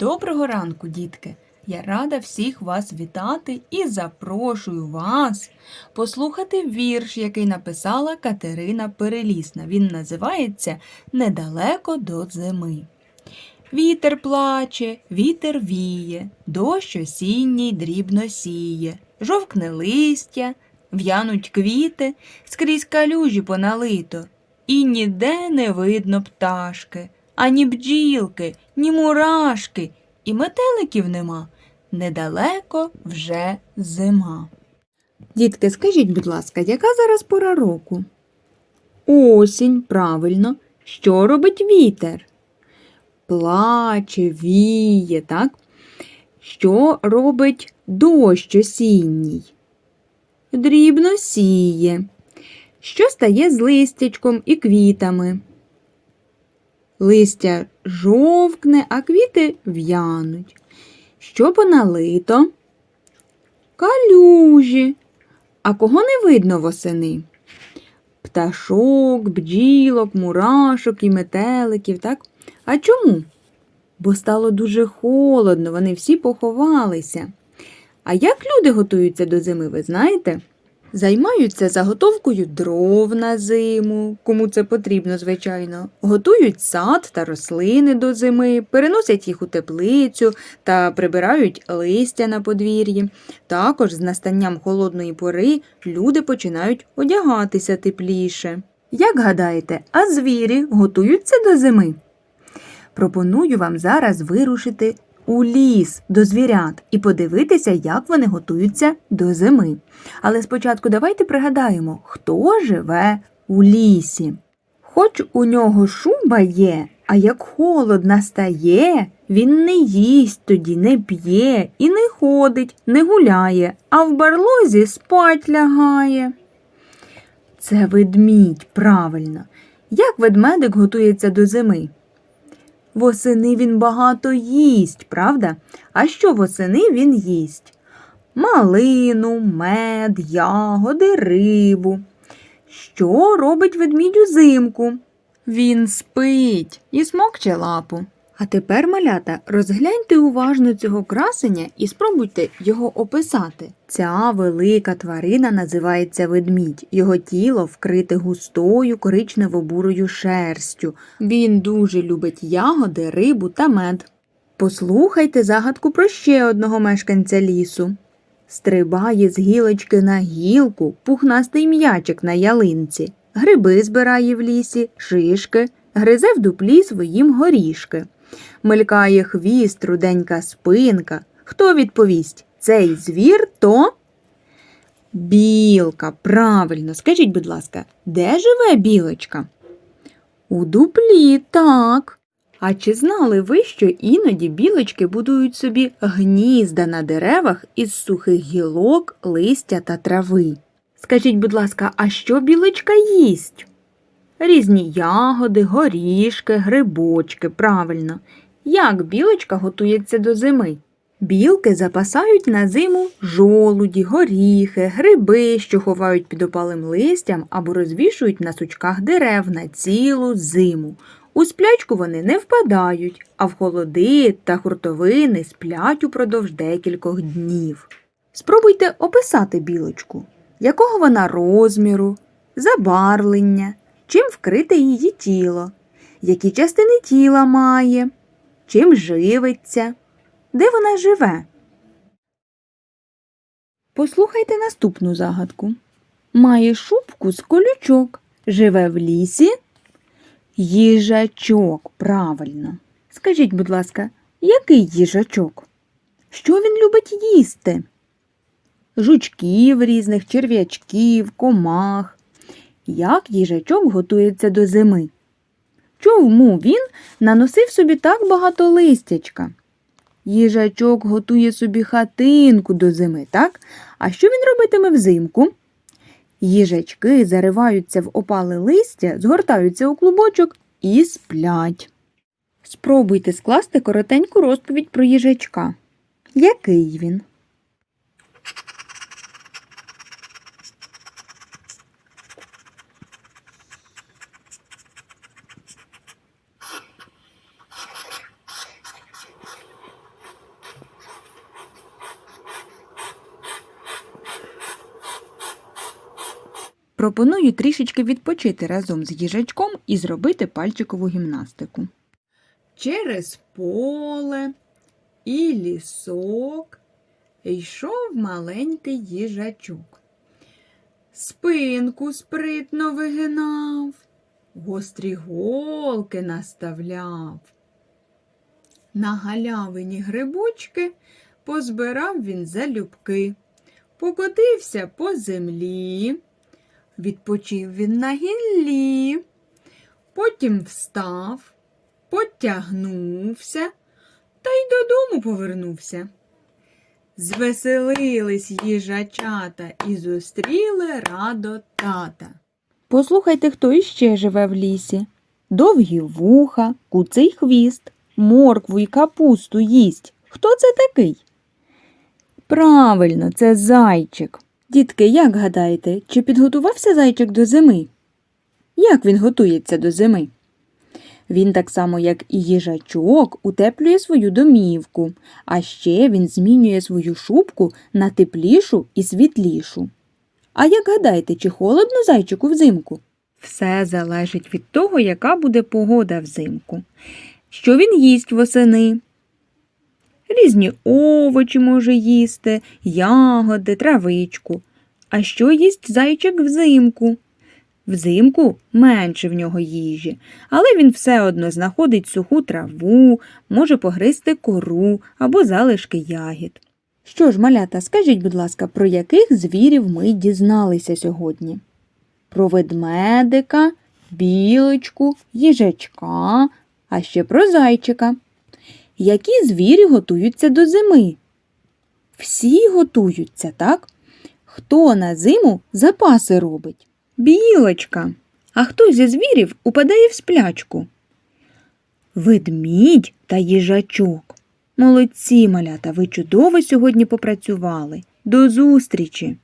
Доброго ранку, дітки! Я рада всіх вас вітати і запрошую вас послухати вірш, який написала Катерина Перелісна. Він називається Недалеко до зими. Вітер плаче, вітер віє, дощ осінній дрібно сіє, жовкне листя, в'януть квіти, скрізь калюжі поналито, і ніде не видно пташки, ані бджілки, ні мурашки, і метеликів нема. Недалеко вже зима. Дітки, скажіть, будь ласка, яка зараз пора року? Осінь, правильно. Що робить вітер? Плаче, віє, так? Що робить дощ осінній? Дрібно сіє. Що стає з листячком і квітами? Листя жовкне, а квіти в'януть. Що поналито? Калюжі. А кого не видно восени? Пташок, бджілок, мурашок і метеликів, так? А чому? Бо стало дуже холодно, вони всі поховалися. А як люди готуються до зими, ви знаєте? Займаються заготовкою дров на зиму, кому це потрібно, звичайно. Готують сад та рослини до зими, переносять їх у теплицю та прибирають листя на подвір'ї. Також з настанням холодної пори люди починають одягатися тепліше. Як гадаєте, а звірі готуються до зими? Пропоную вам зараз вирушити у ліс до звірят і подивитися, як вони готуються до зими. Але спочатку давайте пригадаємо, хто живе у лісі. Хоч у нього шуба є, а як холод настає, він не їсть тоді, не п'є і не ходить, не гуляє, а в барлозі спать лягає. Це ведмідь, правильно. Як ведмедик готується до зими? Восени він багато їсть, правда? А що восени він їсть? Малину, мед, ягоди, рибу. Що робить ведмідь узимку? Він спить і смокче лапу. А тепер, малята, розгляньте уважно цього красення і спробуйте його описати. Ця велика тварина називається ведмідь. Його тіло вкрите густою коричнево-бурою шерстю. Він дуже любить ягоди, рибу та мед. Послухайте загадку про ще одного мешканця лісу. Стрибає з гілочки на гілку пухнастий м'ячик на ялинці, гриби збирає в лісі, шишки, гризе в дуплі своїм горішки. Мелькає хвіст, руденька спинка. Хто відповість? Цей звір то? Білка, правильно. Скажіть, будь ласка, де живе білочка? У дуплі, так. А чи знали ви, що іноді білочки будують собі гнізда на деревах із сухих гілок, листя та трави? Скажіть, будь ласка, а що білочка їсть? Різні ягоди, горішки, грибочки, правильно. Як білочка готується до зими? Білки запасають на зиму жолуді, горіхи, гриби, що ховають під опалим листям або розвішують на сучках дерев на цілу зиму. У сплячку вони не впадають, а в холоди та хуртовини сплять упродовж декількох днів. Спробуйте описати білочку, якого вона розміру, забарвлення, чим вкрите її тіло, які частини тіла має, чим живиться, де вона живе. Послухайте наступну загадку. Має шубку з колючок, живе в лісі. Їжачок, правильно. Скажіть, будь ласка, який їжачок? Що він любить їсти? Жучків різних, черв'ячків, комах. Як їжачок готується до зими? Чому він наносив собі так багато листячка? Їжачок готує собі хатинку до зими, так? А що він робитиме взимку? Їжачки зариваються в опале листя, згортаються у клубочок і сплять. Спробуйте скласти коротеньку розповідь про їжачка. Який він? Пропоную трішечки відпочити разом з їжачком і зробити пальчикову гімнастику. Через поле і лісок йшов маленький їжачок. Спинку спритно вигинав, гострі голки наставляв. На галявині грибочки позбирав він залюбки, покотився по землі, відпочив він на гіллі, потім встав, потягнувся та й додому повернувся. Звеселились їжачата і зустріли радо тата. Послухайте, хто іще живе в лісі. Довгі вуха, куций хвіст, моркву й капусту їсть. Хто це такий? Правильно, це зайчик. Дітки, як гадаєте, чи підготувався зайчик до зими? Як він готується до зими? Він так само, як і їжачок, утеплює свою домівку, а ще він змінює свою шубку на теплішу і світлішу. А як гадаєте, чи холодно зайчику взимку? Все залежить від того, яка буде погода взимку. Що він їсть восени? Різні овочі може їсти, ягоди, травичку. А що їсть зайчик взимку? Взимку менше в нього їжі, але він все одно знаходить суху траву, може погризти кору або залишки ягід. Що ж, малята, скажіть, будь ласка, про яких звірів ми дізналися сьогодні? Про ведмедика, білочку, їжачка, а ще про зайчика. Які звірі готуються до зими? Всі готуються, так? Хто на зиму запаси робить? Білочка. А хто зі звірів упадає в сплячку? Ведмідь та їжачок. Молодці, малята, ви чудово сьогодні попрацювали. До зустрічі!